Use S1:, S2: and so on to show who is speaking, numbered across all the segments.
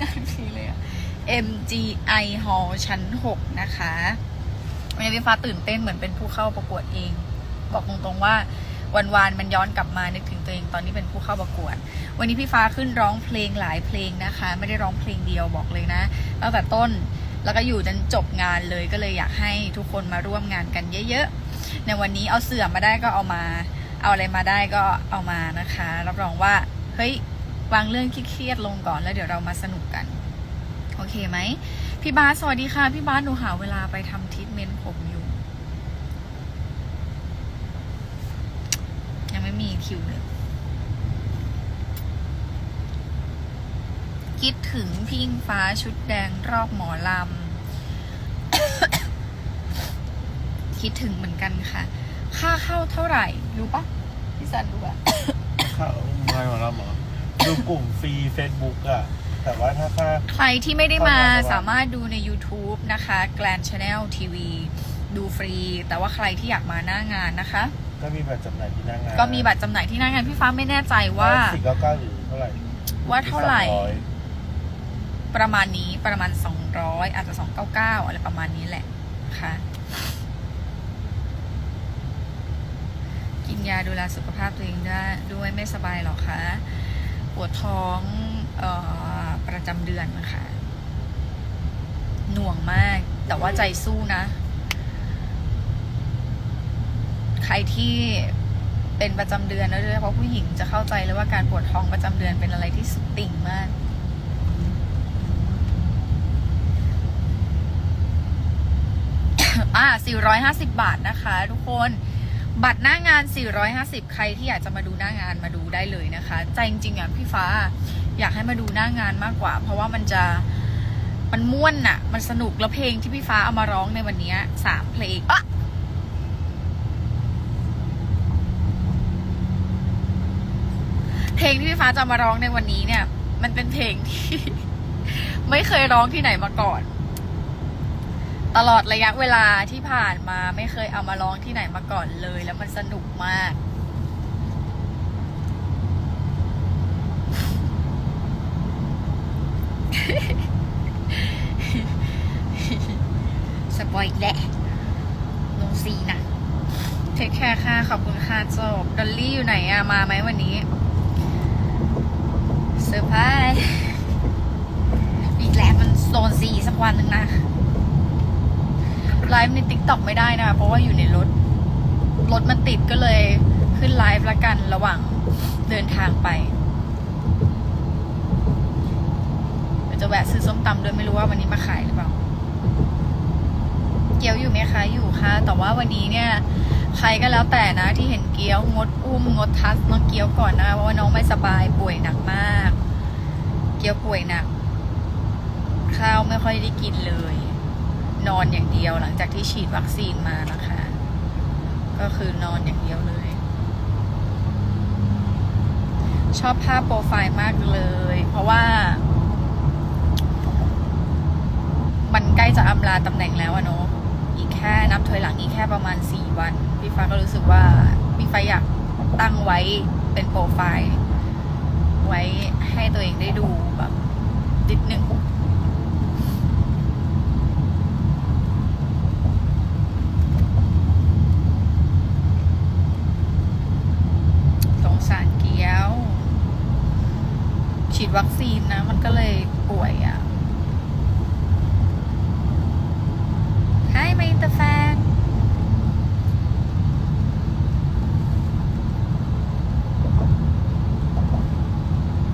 S1: งานฟรีเลยอะ MGI Hall ชั้น 6 นะคะวันนี้พี่ฟ้าตื่นเต้นเหมือนเป็นผู้เข้าประกวดเอง บอกตรงๆว่าวันวานๆมันย้อนกลับมานึกถึงตัวเองตอนนี้เป็นผู้เข้าประกวด วันนี้พี่ฟ้าขึ้นร้องเพลงหลายเพลงนะคะ ไม่ได้ร้องเพลงเดียวบอกเลยนะตั้งแต่ต้นแล้วก็อยู่จนจบงานเลยก็เลยอยากให้ทุกคนมาร่วมงานกันเยอะๆ ในวันนี้เอาเสื่อมาได้ก็เอามา เอาอะไรมาได้ก็เอามานะคะ รับรองว่าเฮ้ย วางเรื่องเครียดลงก่อนแล้วเดี๋ยวเรามาสนุกกัน โอเคไหม พี่บาสสวัสดีค่ะ พี่บาสหนูหาเวลาไปทำทรีทเมนต์ผมอยู่ ยังไม่มีคิวเลยคิดถึงพี่อิงฟ้าชุดแดงรอบหมอลำ คิดถึงเหมือนกันค่ะ ค่าเข้าเท่าไหร่ รู้ปะพี่สันรู้ปะ
S2: เข้าไม่หมดแล้วหมอ ดูกลุ่มฟรี Facebook อะแต่ว่าถ้าค่า
S1: ใครที่ไม่ได้มา
S2: เข้ามาระหว่าง
S1: สามารถดูใน YouTube นะคะ Grand Channel TV ดูฟรี แต่ว่าใครที่อยากมาหน้างานนะคะ
S2: ก็มีบัตรจำหน่ายที่หน้างาน
S1: ก็มีบัตรจำหน่ายที่หน้างานพี่ฟ้าไม่แน่ใจว่า
S2: สี่เก้าเก้าหรือเท่าไหร่
S1: ว่าเท่าไหร่
S2: สองอย
S1: ประมาณนี้ประมาณ 200 อาจจะ 299 อะไรประมาณนี้แหละนะคะกินยาดูแลสุขภาพตัวเองได้ด้วยไม่สบายหรอคะป วดท้องออประจำเดือนนะคะ หน่วงมาก แต่ว่าใจสู้นะ ใครที่เป็นประจำเดือนนะโดยเฉพาะผู้หญิงจะเข้าใจเลยว่าการปวดท้องประจำเดือนเป็นอะไรที่สุดติ่งมากอ่า450 บาทนะคะ ทุกคน บัตรหน้างาน 450 ใครที่อยากจะมาดูหน้างานมาดูได้เลยนะคะ ใจจริงๆอะพี่ฟ้าอยากให้มาดูหน้างานมากกว่า เพราะว่ามันจะมันม่วนน่ะ มันสนุกแล้วเพลงที่พี่ฟ้าเอามาร้องในวันนี้สามเพลงอะเพลงที่พี่ฟ้าจะมาร้องในวันนี้เนี่ย มันเป็นเพลงที่ ไม่เคยร้องที่ไหนมาก่อน ตลอดระยะเวลาที่ผ่านมาไม่เคยเอามาร้องที่ไหนมาก่อนเลย แล้วมันสนุกมาก สปอยอีกแหละลงซีนะเทคแคร์ค่ะ ขอบคุณค่ะจบดอลลี่อยู่ไหนอะมาไหมวันนี้เซอร์ไพรส์อีกแล้วมันโซนซีสักวันหนึ่งนะ ไลฟ์ในติ๊กต็อกไม่ได้นะคะเพราะว่าอยู่ในรถ รถมันติดก็เลยขึ้นไลฟ์ละกันระหว่างเดินทางไปเดี๋ยวจะแวะซื้อส้มตำด้วยไม่รู้ว่าวันนี้มาขายหรือเปล่า เกี๊ยวอยู่ไหมคะ อยู่ค่ะ แต่ว่าวันนี้เนี่ย ใครก็แล้วแต่นะที่เห็นเกี๊ยวงดอุ้มงดทัสน้องเกี๊ยวก่อนนะเพราะว่าน้องไม่สบายป่วยหนักมาก เกี๊ยวป่วยหนัก ข้าวไม่ค่อยได้กินเลย นอนอย่างเดียวหลังจากที่ฉีดวัคซีนมานะคะ ก็คือนอนอย่างเดียวเลย ชอบภาพโปรไฟล์มากเลย เพราะว่า มันใกล้จะอำลาตำแหน่งแล้วอะเนาะอีกแค่นับถอยหลังอีกแค่ประมาณสี่วัน พี่ฟ้าก็รู้สึกว่าพี่ฟ้าอยากตั้งไว้เป็นโปรไฟล์ ไว้ให้ตัวเองได้ดูแบบนิดนึง สงสารเกี๊ยว ฉีดวัคซีนนะ มันก็เลยป่วยอะ่ะ Hi my inter fan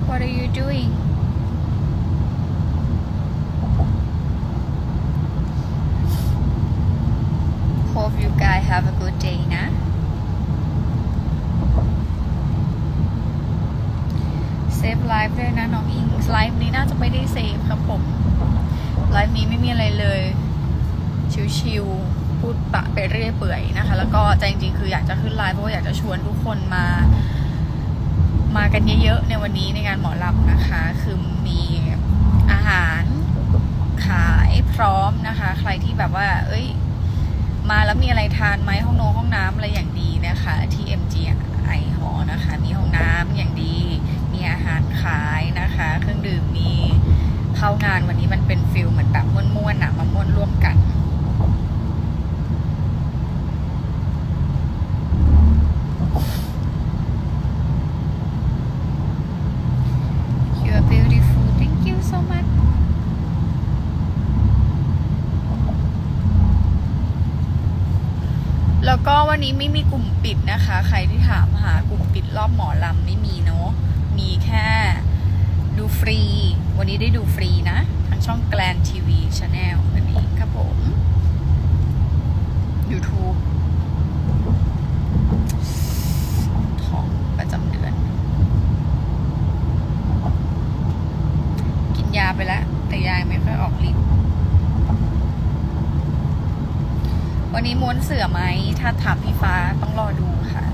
S1: What are you doing? Hope you guys have a good day นะ เซฟไลฟ์ด้วยนะน้องอิงไลฟ์นี้น่าจะไม่ได้เซฟครับผม ไลฟ์นี้ไม่มีอะไรเลย ชิวๆพูดปะไปเรื่อยเปื่อยนะคะ แล้วก็ใจจริงๆคืออยากจะขึ้นไลฟ์เพราะว่าอยากจะชวนทุกคนมา มากันเยอะๆในวันนี้ในงานหมอลำนะคะ คือมีอาหารขายพร้อมนะคะ ใครที่แบบว่า เอ้ย มาแล้วมีอะไรทานไหมห้องนงห้องน้ำอะไรอย่างดีนะคะที่ MGI หอนะคะ มีห้องน้ำอย่างดี มีอาหารขายนะคะ เครื่องดื่มมี เข้างานวันนี้มันเป็นฟิลเหมือนแบบม่วนๆอะมาม่วนร่วมกัน You are beautiful. Thank you so much. แล้วก็วันนี้ไม่มีกลุ่มปิดนะคะ ใครที่ถามหากลุ่มปิดรอบหมอลำไม่มีเนาะมีแค่ ดูฟรี วันนี้ได้ดูฟรีนะ ทางช่องแกลนทีวีชาแนลวันนี้ครับผม YouTube ท้องประจำเดือน กินยาไปแล้ว แต่ยายไม่ค่อยออกฤทธิ์วันนี้ม้วนเสือไหม ถ้าถามพี่ฟ้าต้องรอดูค่ะ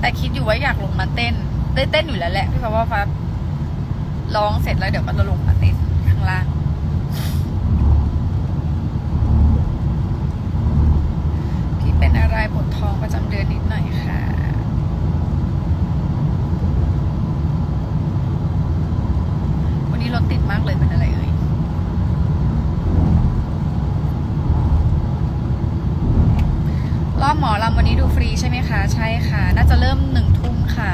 S1: แต่คิดอยู่ว่าอยากลงมาเต้น ได้เต้นอยู่แล้วแหละพี่ฟ้าว่าฟ้าร้องเสร็จแล้วเดี๋ยวก็จะลงมาเต้นข้างล่าง พี่เป็นอะไรปวดท้องประจำเดือนนิดหน่อยค่ะ วันนี้รถติดมากเลยเป็นอะไรเอ่ยรอบหมอลำวันนี้ดูฟรีใช่ไหมคะ ใช่ค่ะ น่าจะเริ่มหนึ่งทุ่มค่ะ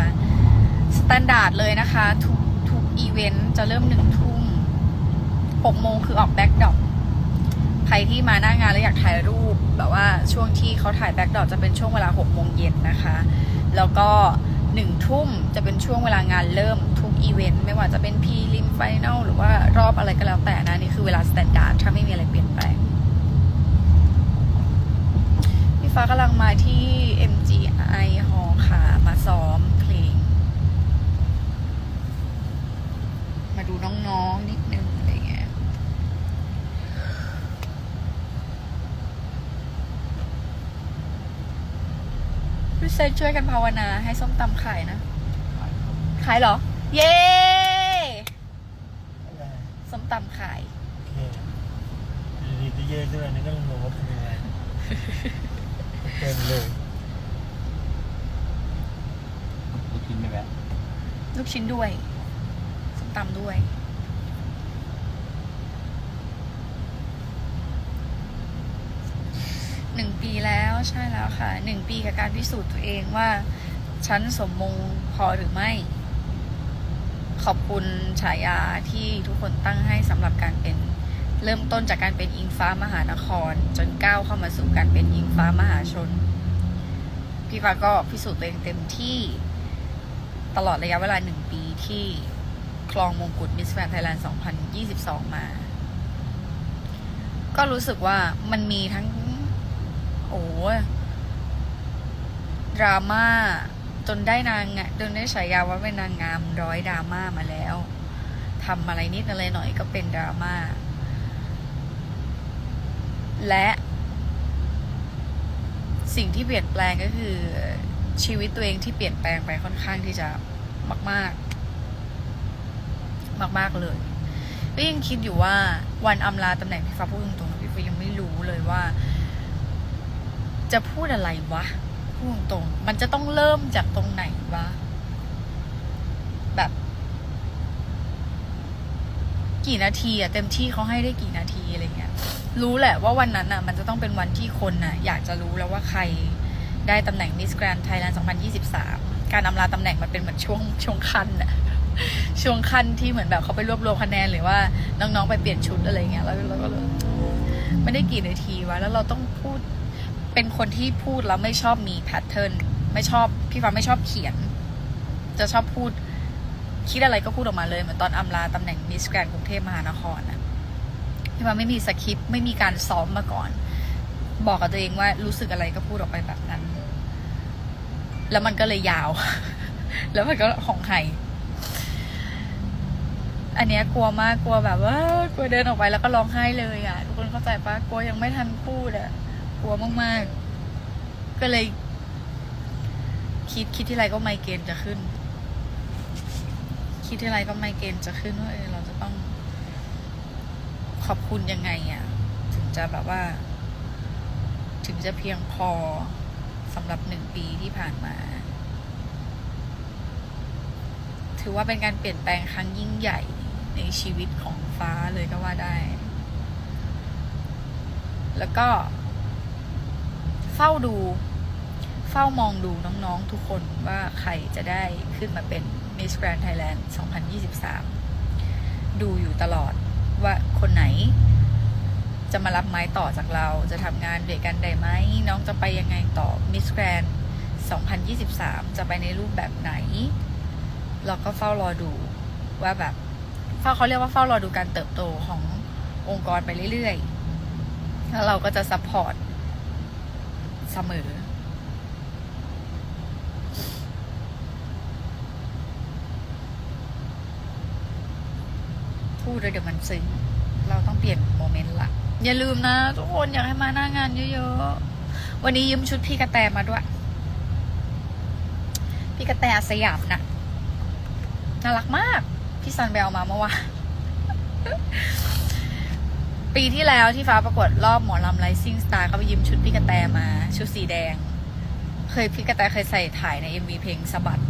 S1: แตนดาร์ดเลยนะคะ ทุกทุกอีเวนต์จะเริ่มหนึ่งทุ่มหกโมงคือออกแบ็กดอปใครที่มาหน้างานแล้วอยากถ่ายรูป แบบว่าช่วงที่เขาถ่ายแบ็กดอปจะเป็นช่วงเวลาหกโมงเย็นนะคะ แล้วก็หนึ่งทุ่มจะเป็นช่วงเวลางานเริ่มทุกอีเวนต์ไม่ว่าจะเป็นพรีลิมไฟแนลหรือว่ารอบอะไรก็แล้วแต่นะ นี่คือเวลาสแตนดาร์ดถ้าไม่มีอะไรเปลี่ยนแปลงพี่ฟ้ากำลังมาที่ MGI Hall ค่ะมาซ้อมเพลง มา ดูน้องๆนิดนึงอะไรเงี้ยพี่เซนช่วยกันภาวนาให้ส้มตำขายนะขายเหรอ เย้ส้มตำขาย
S2: โอเคอยู่ดีๆก็เย่ขึ้นมานี่ก็งงว่าเป็นยังไงเต็มเลย
S3: ลูกชิ้นไม่แวะ
S1: ลูกชิ้นด้วยส้ม ตำด้วย หนึ่งปีแล้วใช่แล้วค่ะ หนึ่งปีกับการพิสูจน์ตัวเองว่า ฉันสมมงพอหรือไม่ ขอบคุณฉายาที่ทุกคนตั้งให้สำหรับการเป็นเริ่มต้นจากการเป็นอิงฟ้ามหานคร จนก้าวเข้ามาสู่การเป็นอิงฟ้ามหาชน พี่ฟ้าก็พิสูจน์ตัวเองเต็มที่ตลอดระยะเวลาหนึ่งปีที่ คลองมงกุฎมิสแฟนไทยแลนด์ 2022 มา ก็รู้สึกว่ามันมีทั้ง โอ้ดราม่าจนได้นางจนได้ฉายาว่าเป็นนางงามร้อยดราม่ามาแล้วทำอะไรนิดอะไรหน่อยก็เป็นดราม่า และสิ่งที่เปลี่ยนแปลงก็คือชีวิตตัวเองที่เปลี่ยนแปลงไปค่อนข้างที่จะมาก ๆ มากๆเลยก็ยังคิดอยู่ว่าวันอำลาตำแหน่งพี่ฟ้าพูดตรงๆนะพี่ฟ้ายังไม่รู้เลยว่า จะพูดอะไรวะพูดตรงๆมันจะต้องเริ่มจากตรงไหนวะแบบ กี่นาทีอะเต็มที่เขาให้ได้กี่นาทีอะไรเงี้ย รู้แหละว่าวันนั้นอะมันจะต้องเป็นวันที่คนอะอยากจะรู้แล้วว่าใครได้ตำแหน่ง Miss Grand Thailand 2023 การอำลาตำแหน่งมันเป็นเหมือนช่วงช่วงขั้นอะ ช่วงขั้นที่เหมือนแบบเขาไปรวบรวมคะแนนหรือว่าน้องๆไปเปลี่ยนชุดอะไรเงี้ยแล้วเราก็เลยไม่ได้กี่นาทีวะแล้วเราต้องพูดเป็นคนที่พูดแล้วไม่ชอบมีแพทเทิร์นไม่ชอบพี่ฟ้าไม่ชอบเขียน จะชอบพูด คิดอะไรก็พูดออกมาเลยเหมือนตอนอำลาตำแหน่งมิสแกรนกรุงเทพมหานครนะพี่ฟ้าไม่มีสคริปต์ไม่มีการซ้อมมาก่อน บอกกับตัวเองว่ารู้สึกอะไรก็พูดออกไปแบบนั้น แล้วมันก็เลยยาว แล้วมันก็ของไห้ อันเนี้ยกลัวมากกลัวแบบว่ากลัวเดินออกไปแล้วก็ร้องไห้เลยอะทุกคนเข้าใจปะกลัวยังไม่ทันพูดอะกลัวมากๆ ก็เลย คิดคิดที่ไรก็ไมเกรนจะขึ้น คิดที่ไรก็ไมเกรนจะขึ้นว่าเออเราจะต้อง ขอบคุณยังไงอะ่ะ ถึงจะแบบว่า ถึงจะเพียงพอสำหรับหนึ่งปีที่ผ่านมาถือว่าเป็นการเปลี่ยนแปลงครั้งยิ่งใหญ่ ในชีวิตของฟ้าเลยก็ว่าได้ แล้วก็ เฝ้าดู เฝ้ามองดูน้องๆทุกคนว่าใครจะได้ขึ้นมาเป็น Miss Grand Thailand 2023 ดูอยู่ตลอดว่าคนไหนจะมารับไม้ต่อจากเรา จะทำงานเด้วยกันได้ไหม น้องจะไปยังไงต่อ Miss Grand 2023 จะไปในรูปแบบไหน เราก็เฝ้ารอดูว่าแบบ ฝ้าเขาเรียกว่าเฝ้ารอดูการเติบโตขององค์กรไปเรื่อยๆ แล้วเราก็จะซัพพอร์ตเสมอ พูดแล้วเดี๋ยวมันซึ้ง เราต้องเปลี่ยนโมเมนต์ละ อย่าลืมนะ ทุกคนอยากให้มาหน้างานเยอะๆ วันนี้ยืมชุดพี่กระแตมาด้วย พี่กระแตสยามน่ะน่ารักมาก พี่ซันไปเอามาเมื่อวานปีที่แล้วที่ฟ้าประกวดรอบหมอลำไ i ซิ่งสตาร์เขาไปยืมชุดพี่กระแตมา ชุดสีแดง เคยพี่กระแตเคยใส่ถ่ายใน MV เพลงสะบัด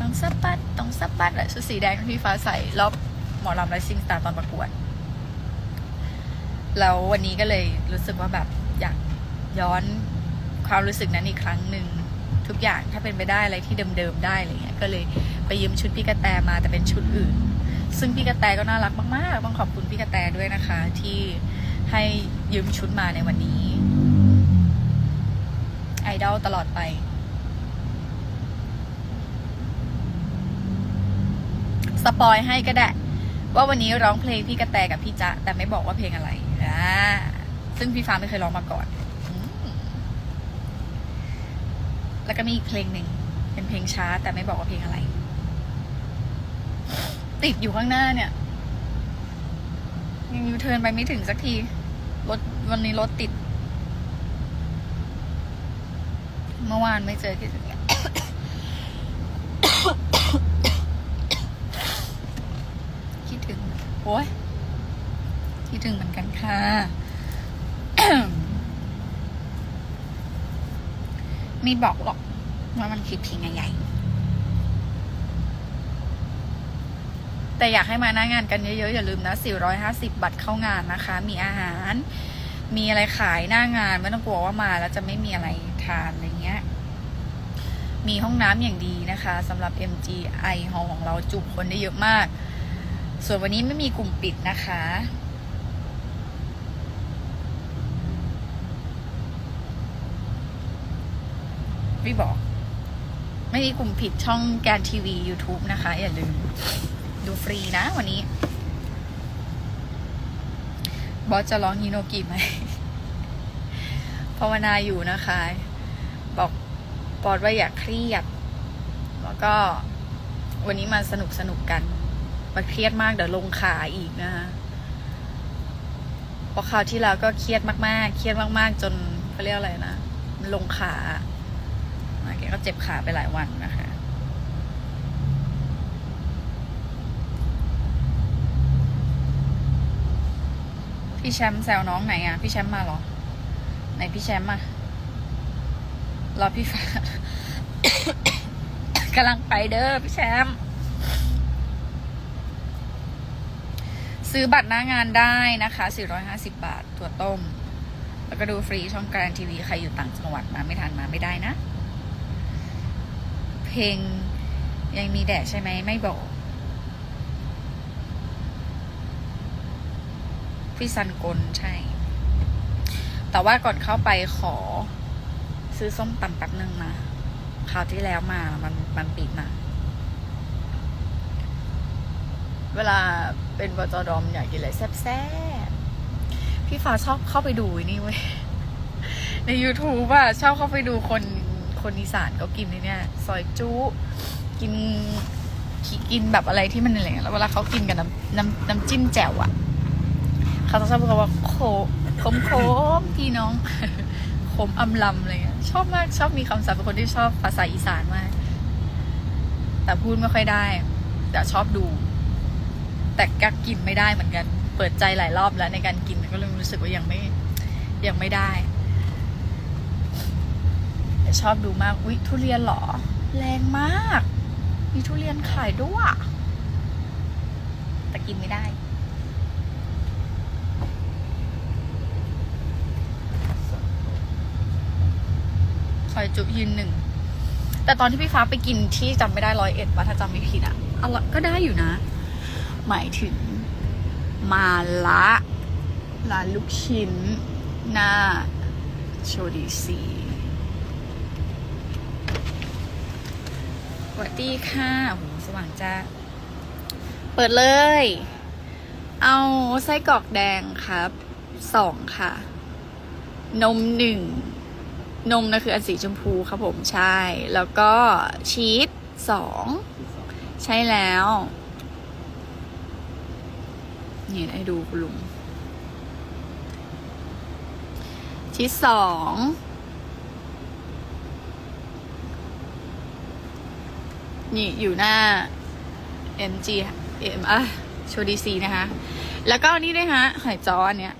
S1: ต้องสะบัดต้องสะบัดอะชุดสีแดงที่พี่ฟ้าใส่รอบหมอลำไ i ซิ่งสตาร์ตอนประกวด แล้ววันนี้ก็เลยรู้สึกว่าแบบอยากย้อนความรู้สึกนั้นอีกครั้งหนึ่งทุกอย่างถ้าเป็นไปได้อะไรที่เดิมๆได้อะไรเงี้ยก็เลย ไปยืมชุดพี่กระแตมาแต่เป็นชุดอื่น ซึ่งพี่กระแตก็น่ารักมากๆต้องขอบคุณพี่กระแตด้วยนะคะ ที่ให้ยืมชุดมาในวันนี้ ไอดอลตลอดไป สปอยให้ก็ได้ ว่าวันนี้ร้องเพลงพี่กระแตกับพี่จ๊ะ แต่ไม่บอกว่าเพลงอะไรอ่าซึ่งพี่ฟ้าไม่เคยร้องมาก่อน แล้วก็มีอีกเพลงหนึ่งเป็นเพลงช้าแต่ไม่บอกว่าเพลงอะไร ติดอยู่ข้างหน้าเนี่ย ยังยูเทิร์นไปไม่ถึงสักที รถวันนี้รถติด เมื่อวานไม่เจอคิดถึงคิดถึงโอ้ยคิดถึงเหมือนกันค่ะมีบอกหรอกว่ามันคิดพิงใหญ่ แต่อยากให้มาหน้างานกันเยอะๆอย่าลืมนะ450บัตรเข้างานนะคะ มีอาหาร มีอะไรขายหน้างานไม่ต้องกลัวว่ามาแล้วจะไม่มีอะไรทานอะไรเงี้ยมีห้องน้ำอย่างดีนะคะสำหรับ MGI หอของเราจุคนได้เยอะมาก ส่วนวันนี้ไม่มีกลุ่มปิดนะคะไม่บอก ไม่มีกลุ่มผิดช่องแกนทีวี YouTube นะคะ อย่าลืม ดูฟรีนะวันนี้ บอสจะร้องฮิโนกิไหมภาวนาอยู่นะคะ บอกบอสว่าอย่าเครียด แล้วก็วันนี้มาสนุกสนุกกันมาเครียดมากเดี๋ยวลงขาอีกนะคะเพราะคราวที่แล้วก็เครียดมากๆ เครียดมากๆ จนเขาเรียกอะไรนะ มันลงขาแกก็เจ็บขาไปหลายวันนะคะ พี่แชมป์แซวน้องไหนอะ พี่แชมป์มาหรอ ไหนพี่แชมป์อะรอพี่ฟ้ากำลังไปเด้อพี่แชมป์ซื้อบัตรหน้างานได้นะคะ 450 บาท ตัวต้ม แล้วก็ดูฟรีช่องกลางทีวี ใครอยู่ต่างจังหวัดมาไม่ทันมาไม่ได้นะ เพลงยังมีแดดใช่ไหมไม่บอก พี่ซันกลใช่ แต่ว่าก่อนเข้าไปขอ ซื้อส้มตำแป๊บนึงนะคราวที่แล้วมามันมันปิดนะเวลาเป็นบจดอมอยากกินอะไรแซ่บๆ พี่ฟ้าชอบเข้าไปดูนี่เว้ย ใน YouTube อะชอบเข้าไปดูคนคนอีสานเขากินเนี่ย ซอยจุกินกินแบบอะไรที่มันอะไรเงี้ยแล้วเวลาเขากินกับน้ำน้ำน้ำจิ้มแจ่วอะ เขาจะชอบพูดคำว่าโคคมโคมพี่น้องขมอำลำอะไรเงี้ยชอบมากชอบมีคำศัพท์เป็นคนที่ชอบภาษาอีสานมาก แต่พูดไม่ค่อยได้ แต่ชอบดู แต่กักกินไม่ได้เหมือนกัน เปิดใจหลายรอบแล้วในการกินก็เลยรู้สึกว่ายังไม่ยังไม่ได้แต่ชอบดูมากอุ๊ยทุเรียนเหรอ แรงมาก มีทุเรียนขายด้วยแต่กินไม่ได้ จุยืนหนึ่ง แต่ตอนที่พี่ฟ้าไปกินที่จำไม่ได้ร้อยเอ็ดว่าถ้าจำไม่ผิดอะอร่อยก็ได้อยู่นะ หมายถึงมาละร้านลูกชิ้น หน้า โชดีซีสวัสดีค่ะโหสว่างจ้าเปิดเลย เอาไส้กรอกแดงครับสองค่ะ นมหนึ่ง นมนะคืออันสีชมพูครับผมใช่ แล้วก็ชีสสองใช่แล้ว นี่ให้ดูคุณลุงชีสสองนี่อยู่หน้า MG M อะโชดีซีนะคะ แล้วก็อันนี่ด้วยฮะหอยจ้ออันเนี้ย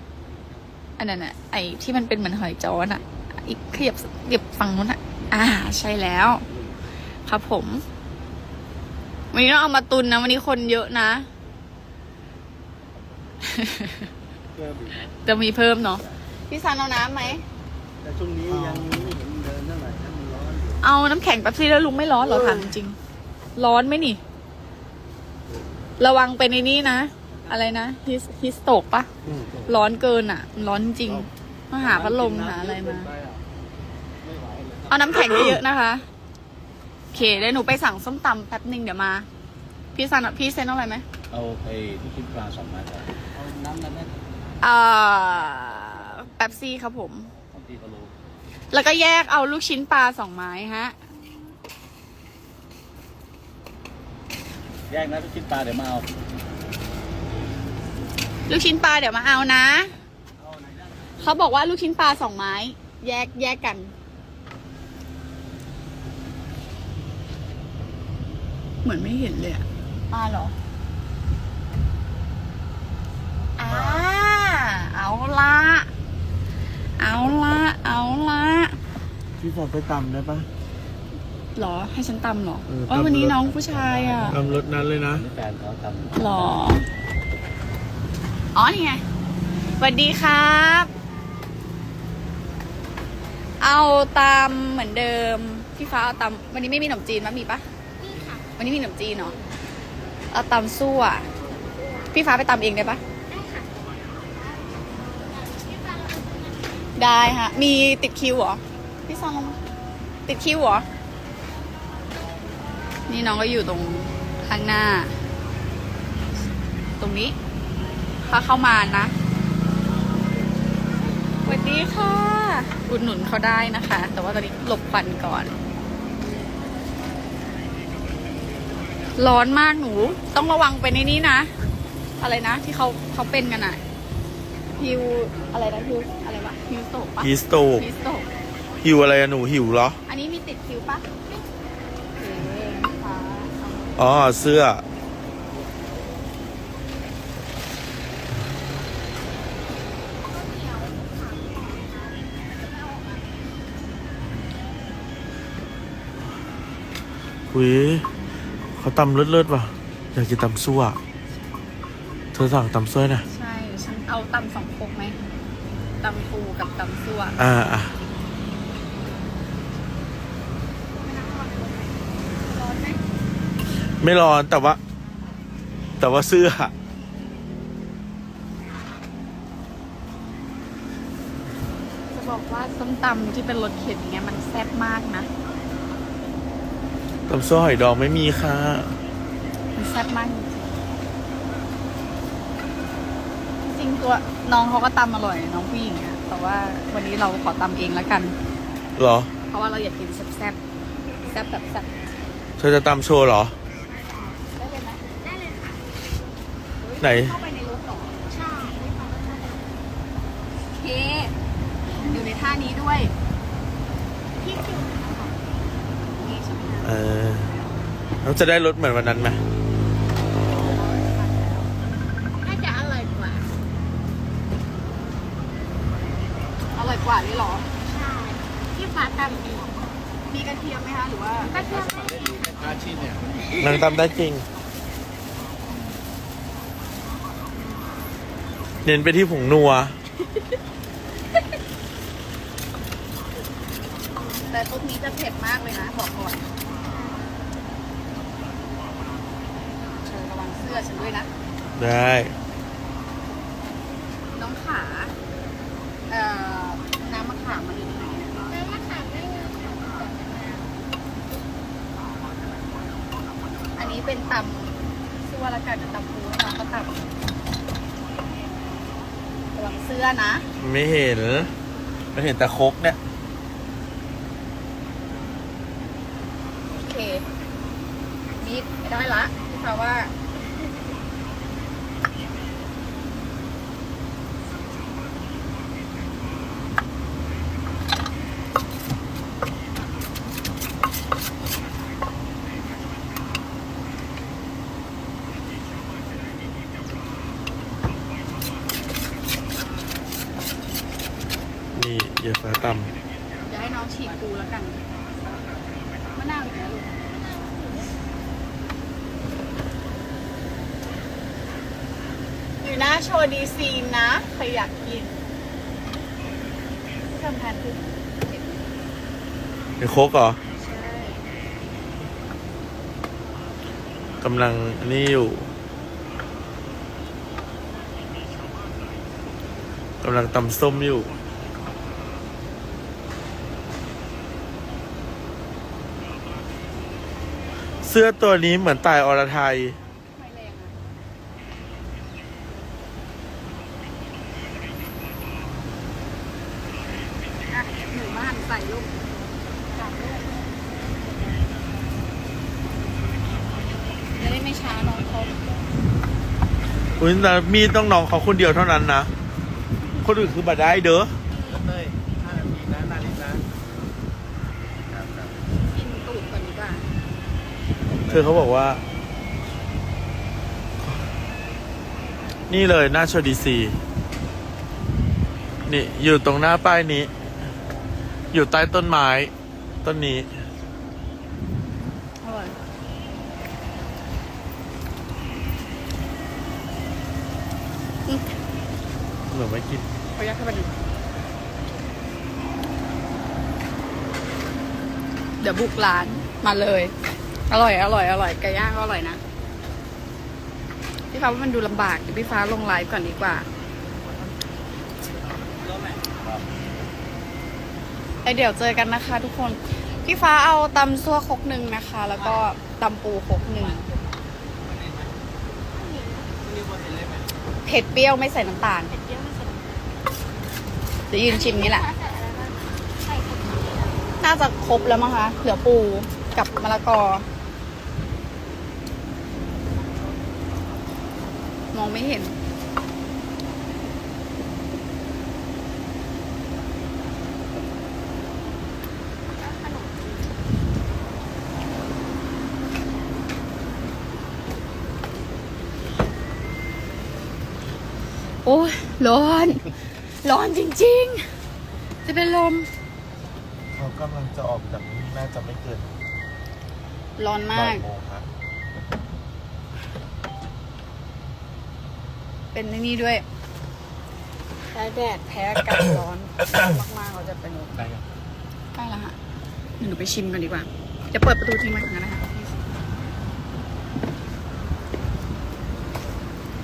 S1: อันนั้นอะไอที่มันเป็นเหมือนหอยจ้อน่ะ อีกขยับขยับฝั่งนู้นอะอ่า ใช่แล้ว ครับผม วันนี้เราเอามาตุนนะ วันนี้คนเยอะนะ
S2: เพิ่มอีกนะ
S1: จะมีเพิ่มเนาะพี่ซันเอาน้ำไหม
S2: แต่ช่วงนี้ยังไม่เห็นเดินเท่าไหร่ถ้ามันร้อนอยู่
S1: เอาน้ำแข็งแป๊บซี่แล้วลุงไม่ร้อนเหรอถามจริง ร้อนไหมนี่ ระวังไปในนี้นะ อะไรนะฮิสฮิสโตกปะ
S2: อืม
S1: ร้อนเกินอะ ร้อนจริง มาหาพัดลมหาอะไรมา
S2: ไม่ไหวเลย
S1: เอาน้ำแข็งเยอะๆนะคะโอเคเดี๋ยวหนูไปสั่งส้มตำแป๊บหนึ่งเดี๋ยวมา พี่ซันพี่เซนเอาอะไรไหม
S3: เอาไอ้ที่คิดปลาสองไม้ก่อนเอาน้ำนั้นนะ
S1: เอ่อแป๊บซี่ครับผม
S3: บางทีก็รู้
S1: แล้วก็แยกเอาลูกชิ้นปลาสองไม้ฮะ
S3: แยกนะที่คิดปลาเดี๋ยวมาเอา
S1: ลูกชิ้นปลาเดี๋ยวมาเอานะ เขาบอกว่าลูกชิ้นปลาสองไม้ แยกแยกกัน เหมือนไม่เห็นเลยอะปลาเหรอ อ่า เอาละ เอาละ เอาละ
S2: พี่สอบไปต่ำได้ปะ
S1: หรอ ให้ฉันตำเหรอ
S2: เออ
S1: โอ้ย
S2: ตำ
S1: วันนี้
S2: รถ
S1: น้องผู้ชายอะ
S2: ตำรถนั้นเลยนะ
S3: นี่แฟนเขาทำ
S1: หรอ อ๋อ นี่ไงสวัสดีครับ เอาตามเหมือนเดิม พี่ฟ้าเอาตามวันนี้ไม่มีขนมจีนมั้ยมีปะมีค่ะวันนี้มีขนมจีนเนาะเอาตามสู้อะพี่ฟ้าไปตามเองได้ปะได้ค่ะมีติดคิวเหรอพี่ซองลงมาติดคิวเหรอนี่น้องก็อยู่ตรงข้างหน้า ตรงนี้ถ้าเข้ามานะสวัสดีค่ะ อุดหนุนเขาได้นะคะ แต่ว่าตอนนี้หลบฟันก่อน ร้อนมากหนู ต้องระวังไปในนี้นะ อะไรนะ ที่เขาเขาเป็นกันอะฮิวอะไรนะฮิวอะไรวะฮิวโตกปะ
S2: ฮีสโตก
S1: ฮิวโตก
S2: หิวอะไรอะหนูหิวเหรอ
S1: อันนี้มีติดคิวปะโอเคค่ะเอา
S2: อ๋อเสื้อ หุยเขาตำเลิศๆว่ะ อยากกินตำซั่วเธอสั่งตำซั่วหนะ
S1: ใช่ ฉันเอาตำสองครกไหมตำปูกับตำซั่ว
S2: อ่าอะ
S1: ร้อนไหม
S2: ไม่ร้อนแต่ว่า แต่ว่าเสื้อ
S1: จะบอกว่าส้มตำที่เป็นรสเข็นอย่างเงี้ยมันแซ่บมากนะ
S2: ตำซั่วหอยดองไม่มีค่ะ
S1: มันแซ่บมากจริงๆจริงตัวน้องเขาก็ตำอร่อย น้องผู้หญิงอะแต่ว่าวันนี้เราขอตำเองแล้วกัน
S2: เหรอ
S1: เพราะว่าเราอยากกินแซ่บๆแซ่บแบบแซ่บ
S2: เธอจะตำโชว์เหรอ
S1: ได้เลยไหมได้เลยค่ะ
S2: ไหน
S1: เข้าไปในรถเหรอใช่โอเค อยู่ในท่านี้ด้วย พี่คิวนี่ใช่ไหม
S2: เออแล้วจะได้รถเหมือนวันนั้นไหม
S1: น่าจะอร่อยกว่า อร่อยกว่านี่เหรอ ใช่ที่ฟ้าตำมีกระเทียมไหมคะหรือว่ากระเทียมไม่มี
S3: อาชีพเนี่ย
S2: นางตำได้จริง เน้นไปที่ผงนัว
S1: แต่ ซุปนี้จะเผ็ดมากเลยนะ บอกก่อนเชิญระวังเสื้อฉันด้วยนะ
S2: ได้
S1: น้องขาเอ่อน้ำมะขามมันอยู่ตรงไหนอะน้ำมะขามไม่มีอันนี้เป็นตำชื่อว่าละกันตำปูให้น้องก็ตำระวังเสื้อนะ
S2: ไม่เห็นไม่เห็นแต่ครกเนี่ย
S1: โอเคมีดไม่ได้ละพี่ฟ้าว่า
S2: นี่เหยื่อฟ้าต
S1: เดี๋ยวให้น้องฉีกปูแล้วกันมะนาวอีกแล้วลูกอยู่หน้าโชว์ดีซีนนะใครอยากกินทำทานคือำ
S2: เป็นครกเหรอ
S1: ใช่
S2: กำลังนี่อยู่กำลังตำส้มอยู่ เสื้อตัวนี้เหมือนตายอรไทย
S1: ไม่แรงอะอะหนูมาหั่นใส่ลูกจับลูกจะได้ไม่ช้าน้องเขา
S2: อุ้ยแต่มีดต้องน้องเขาคนเดียวเท่านั้นนะ คนอื่นคือบัดได้เด้อ
S3: เต้ยห้านาทีนะนาฬิกาครับครับ
S1: กินตูดก่อนดีกว่า
S2: เธอเขาบอกว่า นี่เลยหน้าโชว์ดีซี นี่อยู่ตรงหน้าป้ายนี้ อยู่ใต้ต้นไม้ ต้นนี้
S1: อร่อยอืม
S2: เหมือนไม่กิน
S1: ขอยัดเข้าไปหนึ่งเดี๋ยวบุกร้านมาเลย อร่อย อร่อย อร่อย ไก่ย่างก็อร่อยนะ พี่ฟ้าว่ามันดูลำบากเดี๋ยวพี่ฟ้าลงไลฟ์ก่อนดีกว่า ไอเดี๋ยวเจอกันนะคะทุกคน พี่ฟ้าเอาตำซั่วครกหนึ่งนะคะ แล้วก็ตำปูครกหนึ่ง เผ็ดเปรี้ยวไม่ใส่น้ำตาลจะยืนชิมนี่แหละ น่าจะครบแล้วมั้งคะ เหลือปูกับมะละกอ มองไม่เห็น โอ้ยร้อน ร้อนจริง ๆ จะเป็นลม
S2: เขากำลังจะออกจากนี่น่าจะไม่เกิน
S1: ร้อน
S2: บ่
S1: มาก
S2: ยโมงครับ
S1: เป็นในนี่ด้วยแพ้แดดแพ้อากาศร้อน มากๆเราจะเป็นลม
S3: ได้ยัง
S1: ใกล้แล้วฮะเดี๋ยวหนูไปชิมกันดีกว่า จะเปิดประตูทิ้งไว้ก่อนนะคะ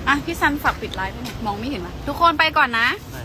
S1: อะพี่ซันฝากปิดไลฟ์ให้หน่อยมองไม่เห็นวะทุกคนไปก่อนนะ
S2: ไหน